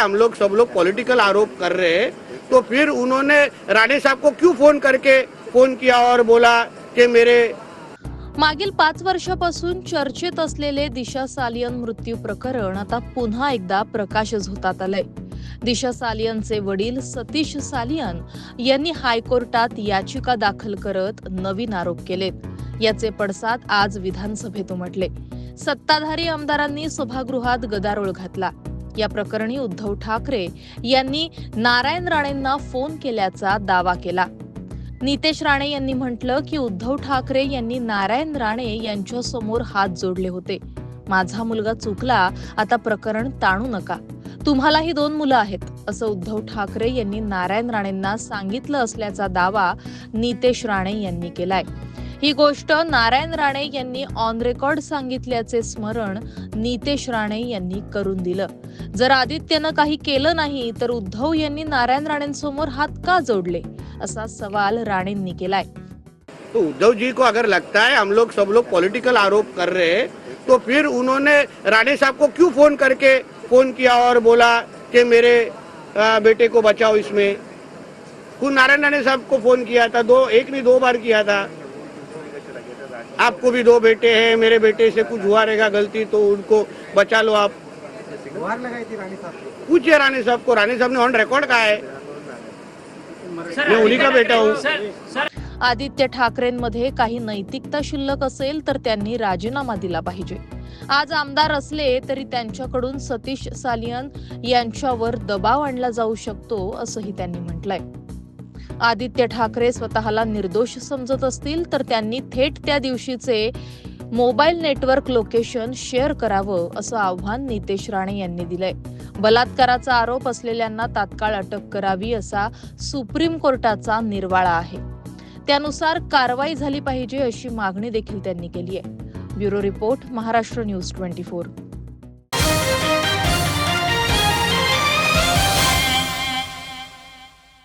हम लोग सब लोग पॉलिटिकल आरोप कर रहे हैं तो फिर उन्होंने राणे साहब को क्यों फोन करके फोन किया और बोला कि मेरे मागील पाच वर्षापासून चर्चेत असलेले दिशा सालियन मृत्यू प्रकरण आता पुन्हा एकदा प्रकाश झोतात आलंय. दिशा सालियनचे वडील सतीश सालियन यांनी हायकोर्टात याचिका दाखल करत नवीन आरोप केलेत. याचे पडसाद आज विधानसभेत उमटले. सत्ताधारी आमदारांनी सभागृहात गदारोळ घातला. या प्रकरणी उद्धव ठाकरे यांनी नारायण राणेंना फोन केल्याचा दावा केला. नितेश राणे यांनी म्हटलं की उद्धव ठाकरे यांनी नारायण राणे यांच्या समोर हात जोडले होते. माझा मुलगा चुकला आता प्रकरण ताणू नका. तुम्हालाही दोन मुलं आहेत असं उद्धव ठाकरे यांनी नारायण राणेंना सांगितलं असल्याचा दावा नितेश राणे यांनी केलाय. ही गोष्ट नारायण राणे यांनी ऑन रेकॉर्ड सांगितल्याचे स्मरण नितेश राणे यांनी करून दिलं. जर आदित्यनं काही केलं नाही तर उद्धव यांनी नारायण राणेंसमोर हात का जोडले? असा सवाल राणेंनी केलाय. तो उद्धव जी को अगर लगता है हम लोग सब लोग पॉलिटिकल आरोप कर रहे हैं तो फिर उन्होंने राणे साहब को क्यों फोन करके फोन किया और बोला कि मेरे बेटे को बचाओ इसमें? खुद नारायण राणे साहब को फोन किया था दो एक नहीं दो बार किया था। आपको भी दो बेटे हैं मेरे बेटे से कुछ हुआ रहेगा गलती तो उनको बचा लो आप। थी रानी साहब को? पूछिए राणे साहब ने ऑन रिकॉर्ड कहा है। मैं उन्हीं का बेटा हूँ। आदित्य ठाकरेंमध्ये काही नैतिकता शिल्लक असेल तर त्यांनी राजीनामा दिला पाहिजे. आज आमदार असले तरी त्यांच्याकडून सतीश सालियन यांच्यावर दबाव आणला जाऊ शकतो असंही त्यांनी म्हटलंय. आदित्य ठाकरे स्वतःला निर्दोष समजत असतील तर त्यांनी थेट त्या दिवशीचे मोबाईल नेटवर्क लोकेशन शेअर करावं असं आव्हान नितेश राणे यांनी दिलंय. बलात्काराचा आरोप असलेल्यांना तात्काळ अटक करावी असा सुप्रीम कोर्टाचा निर्वाळा आहे. त्यानुसार कारवाई झाली पाहिजे अशी मागणी देखील त्यांनी केली आहे. Bureau report Maharashtra news twenty four.